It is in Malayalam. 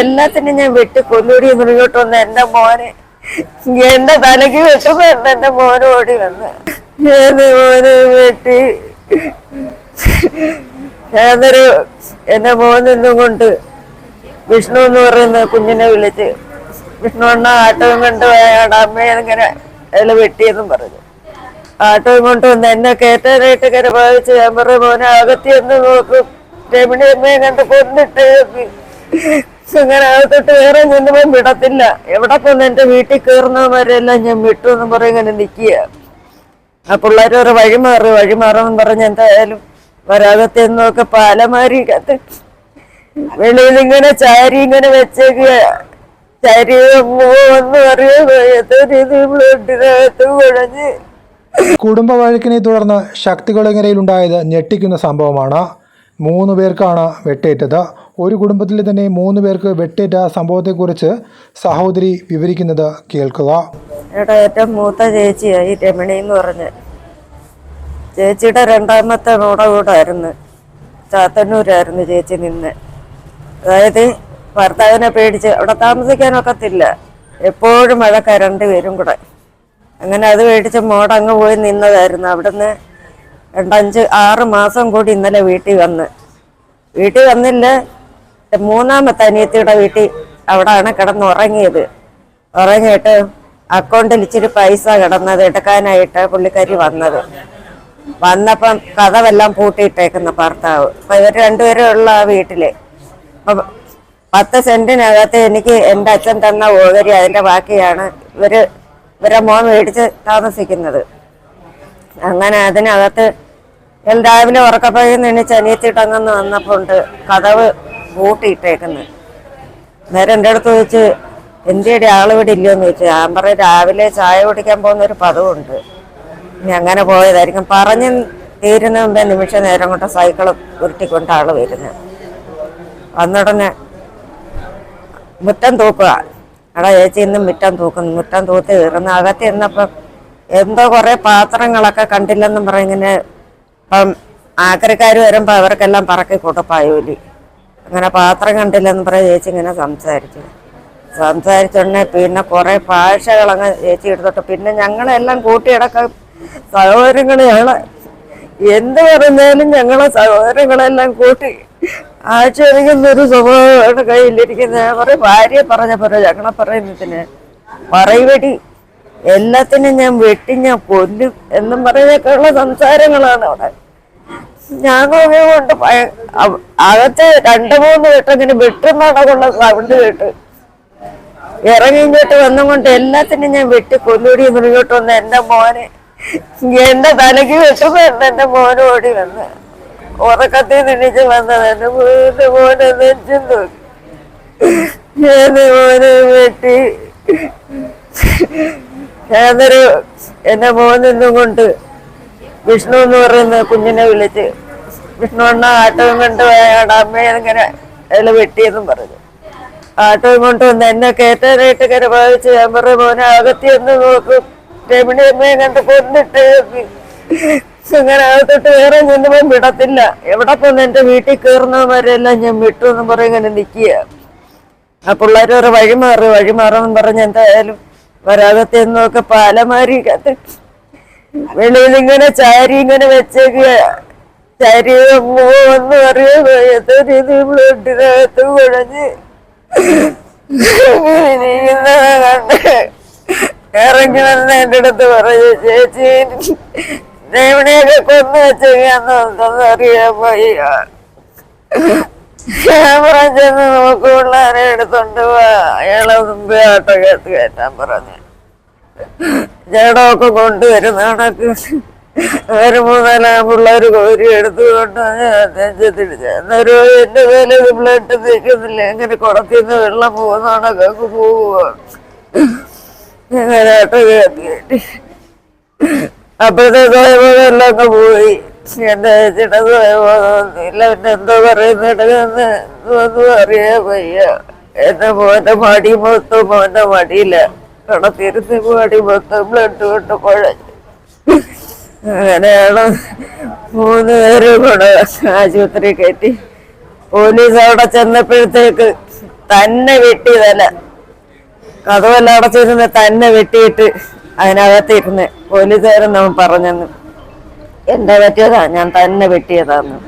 എല്ലാത്തിനും ഞാൻ വെട്ടി കൊല്ലൂടി മുറിയോട്ട് വന്ന് എന്റെ മോനെ. എന്റെ തലക്ക് വെട്ടുമ്പോ എന്റെ മോൻ ഓടി വന്ന്. എന്റെ മോനെ വെട്ടി. ഞാനൊരു എന്റെ മോനെന്നും കൊണ്ട് വിഷ്ണു എന്ന് പറയുന്ന കുഞ്ഞിനെ വിളിച്ച് വിഷ്ണു അണ്ണ ആട്ടവും കൊണ്ട് അമ്മയെ ഇങ്ങനെ വെട്ടിയെന്നും പറഞ്ഞു. ആട്ടവും കൊണ്ട് വന്ന് എന്നെ കയറ്റാനായിട്ട് ഇങ്ങനെ ഭാവിച്ച് ഞാൻ പറയുന്ന മോനെ അകത്തി എന്ന് നോക്കും. രമണി അമ്മയെ കണ്ട് കൊന്നിട്ട്. ഇങ്ങനെ അകത്തോട്ട് വേറെ ചെന്നപ്പോ വിടത്തില്ല. എവിടെ പോന്ന് എന്റെ വീട്ടിൽ കയറുന്നവരെല്ലാം ഞാൻ വിട്ടു എന്ന് പറയും ഇങ്ങനെ നിക്കുക ആ പിള്ളേർ ഒരു വഴി മാറി പറഞ്ഞ് എന്തായാലും വരാകത്തെ എന്നൊക്കെ പാലമാരി വെളിയിൽ ഇങ്ങനെ ചാരി ഇങ്ങനെ കുഴഞ്ഞ്. കുടുംബ വഴക്കിനെ തുടർന്ന് ശക്തികുളങ്ങരയിലുണ്ടായത് ഞെട്ടിക്കുന്ന സംഭവമാണ്. മൂന്ന് പേർക്കാണ് വെട്ടേറ്റത്. ഒരു കുടുംബത്തിൽ തന്നെ മൂന്ന് പേർക്ക് വെട്ടേറ്റ സംഭവത്തെക്കുറിച്ച് സഹോദരി വിവരിക്കുന്നത് കേൾക്കുക. ഏട്ടാ ഏറ്റവും മൂത്ത ചേച്ചിയായി രമണി എന്ന് പറഞ്ഞ്. ചേച്ചിയുടെ രണ്ടാമത്തെ മോടെ കൂടായിരുന്നു. ചാത്തന്നൂരായിരുന്നു ചേച്ചി നിന്ന്. അതായത് ഭർത്താവിനെ പേടിച്ച് അവിടെ താമസിക്കാനൊക്കത്തില്ല. എപ്പോഴും മഴ കരണ്ട് വരും കൂടെ. അങ്ങനെ അത് പേടിച്ച് മോട അങ്ങ് പോയി നിന്നതായിരുന്നു. അവിടുന്ന് രണ്ടഞ്ച് ആറ് മാസം കൂടി ഇന്നലെ വീട്ടിൽ വന്ന്. വീട്ടിൽ വന്നില്ല. മൂന്നാമത്തെ അനിയത്തിയുടെ വീട്ടിൽ അവിടാണ് കിടന്നുറങ്ങിയത്. ഉറങ്ങിയിട്ട് അക്കൗണ്ടിൽ ഇച്ചിരി പൈസ കിടന്നത് എടുക്കാനായിട്ട് പുള്ളിക്കാരി വന്നത്. വന്നപ്പം കഥവെല്ലാം പൂട്ടിയിട്ടേക്കുന്ന ഭർത്താവ്. അപ്പൊ ഇവർ രണ്ടുപേരും ഉള്ള ആ വീട്ടിൽ. അപ്പൊ പത്ത് സെന്റിനകത്ത് എനിക്ക് എന്റെ അച്ഛൻ തന്ന ഓഹരി അതിന്റെ ബാക്കിയാണ് ഇവർ ഇവരെ മോൻ മേടിച്ച് താമസിക്കുന്നത്. അങ്ങനെ അതിനകത്ത് രാവിലെ ഉറക്കപ്പഴയിൽ നിന്ന് വന്നപ്പോൾ ഉണ്ട് കഥവ് പൂട്ടിയിട്ടേക്കുന്നത് നേരെ എന്റെ അടുത്ത് ചോദിച്ച് എന്തിയുടെ ആൾ ഇവിടെ ഇല്ലയോന്ന് ചോദിച്ചു. ഞാൻ പറയും രാവിലെ ചായ കുടിക്കാൻ പോകുന്ന ഒരു പദവുണ്ട് ഇനി അങ്ങനെ പോയതായിരിക്കും. പറഞ്ഞ് തീരുന്ന മുമ്പേ നിമിഷ നേരം കൊണ്ട് സൈക്കിൾ ഉരുട്ടിക്കൊണ്ട് ആൾ വരുന്നത് വന്നുടനെ മുറ്റം തൂക്കുക. എടാ ചേച്ചി ഇന്നും മുറ്റം തൂക്കുന്നു. മുറ്റം തൂത്ത് കയറുന്ന അകത്ത് ഇന്നപ്പം എന്തോ കുറേ പാത്രങ്ങളൊക്കെ കണ്ടില്ലെന്നും പറഞ്ഞ് ഇങ്ങനെ ഇപ്പം ആക്രിക്കാർ വരുമ്പോൾ അവർക്കെല്ലാം പറക്കി കൊടുപ്പായൂലി അങ്ങനെ പാത്രം കണ്ടില്ലെന്ന് പറഞ്ഞ് ചേച്ചി ഇങ്ങനെ സംസാരിച്ചു. സംസാരിച്ചുടനെ പിന്നെ കുറെ ഭാഷകളങ്ങ് ചേച്ചി എടുത്തോട്ട്. പിന്നെ ഞങ്ങളെല്ലാം കൂട്ടിയിടക്ക സഹോദരങ്ങൾ ഞങ്ങളെ എന്ത് പറഞ്ഞാലും ഞങ്ങളെ സഹോദരങ്ങളെല്ലാം കൂട്ടി ആക്ഷേപിക്കുന്ന ഒരു സ്വഭാവമാണ് കയ്യിലിരിക്കുന്നത്. ഞാൻ പറയും ഭാര്യ പറഞ്ഞ പോലെ ഞങ്ങളെ പറയുന്നതിന് പറയുവടി എല്ലാത്തിനും ഞാൻ വെട്ടി ഞാൻ കൊല്ലും എന്നും പറഞ്ഞൊക്കെയുള്ള സംസാരങ്ങളാണ് അവിടെ. ഞാൻ കൊണ്ട് അകത്ത് രണ്ടു മൂന്ന് വട്ടം ഇങ്ങനെ വെട്ടുന്നടക്കുള്ള സൗണ്ട് കേട്ട്. ഇറങ്ങി ഇങ്ങോട്ട് വന്നുകൊണ്ട് എല്ലാത്തിനും ഞാൻ വെട്ടി കൊല്ലൂടി മുറിഞ്ഞോട്ട് വന്ന് എന്റെ മോനെ. എന്റെ തലയ്ക്ക് വെട്ടുമ്പോ എന്റെ മോന് ഓടി വന്ന്. ഉറക്കത്തിൽ നിന്നിച്ച് വന്നത് എന്റെ മോന്റെ മോനെ നെഞ്ചും തോന്നി എന്റെ മോനെ വെട്ടി. ഞാനൊരു എന്റെ മോനെന്നും കൊണ്ട് വിഷ്ണു എന്ന് പറയുന്ന കുഞ്ഞിനെ വിളിച്ച് വിഷ്ണു അണ്ണ ആട്ടവും കൊണ്ട് പോയാടെ അമ്മയെ ഇങ്ങനെ വെട്ടിയെന്നും പറഞ്ഞു. ആട്ടവും കൊണ്ട് വന്ന് എന്നെ കയറ്റാനായിട്ട് ഇങ്ങനെ ഭാവിച്ച് ഞാൻ പറയും മോനെ അകത്തി എന്ന് നോക്കും. രമണി അമ്മയെ കണ്ട് കൊന്നിട്ട് ഇങ്ങനെ അകത്തോട്ട് വേറെ ചെന്നപ്പോ വിടത്തില്ല. എവിടെ പോന്ന് എന്റെ വീട്ടിൽ കയറുന്നവരെല്ലാം ഞാൻ വിട്ടു എന്ന് പറയും ഇങ്ങനെ നിൽക്കുക. ആ പിള്ളേർ ഒരു വഴി മാറി വഴി മാറുമെന്ന് പറഞ്ഞ് എന്തായാലും വരാകത്തെ നോക്കെ പാലമാരി വെളിയിൽ ഇങ്ങനെ ചാരി ഇങ്ങനെ വെച്ചേക്കുക ചാരി ഒന്നും അറിയാത്ത രീതി ബ്ലഡിനകത്ത് കുഴഞ്ഞ്. കണ്ട് ഇറങ്ങി വന്ന് എന്റെ അടുത്ത് പറഞ്ഞു ചേച്ചി ദേവനെയൊക്കെ കൊന്നു ചെന്ന് നോക്ക് പിള്ളേരെ എടുത്തോണ്ട് പോവാ അയാളെ മുമ്പേ കേട്ട് കയറ്റാൻ പറഞ്ഞു. ജഡമൊക്കെ കൊണ്ടുവരുന്ന കണക്ക്. ഒരു മൂന്നാലാം പിള്ളേർ കോരി എടുത്തുകൊണ്ട് നെഞ്ചത്തിടിച്ച്. എന്നൊരു എന്റെ മേലെ ബ്ലഡ് നിൽക്കുന്നില്ല എങ്ങനെ കുളത്തിന്ന് വെള്ളം പോകുന്ന കണക്കൊക്കെ പോവുക. അങ്ങനെ ആട്ടോ കയറ്റി അപ്പോഴത്തെ സ്വയംബോധം എല്ലാം അങ്ങ് പോയി. എന്റെ ചേച്ചിയുടെ സ്വയംബോധമൊന്നുമില്ല പിന്നെ എന്തോ പറയുന്നിടന്ന് അറിയാൻ വയ്യ. എന്റെ മോന്റെ മടി മൊത്തം മോന്റെ മടിയില്ല കടത്തിരുന്ന് മടി മൊത്തം ബ്ലഡ് കൊണ്ട് കുഴഞ്ഞു അങ്ങനെയാണ് മൂന്ന് പേരും കൂടെ ആശുപത്രി കയറ്റി. പോലീസ് അവിടെ ചെന്നപ്പോഴത്തേക്ക് തന്നെ വെട്ടി തന്നെ. കഥവല്ല അടച്ചിരുന്ന് തന്നെ വെട്ടിയിട്ട് അതിനകത്തിരുന്ന് പോലീസുകാരൻ അവൻ പറഞ്ഞെന്ന്. എന്താ പറ്റിയതാ ഞാൻ തന്നെ വെട്ടിയതാന്ന്.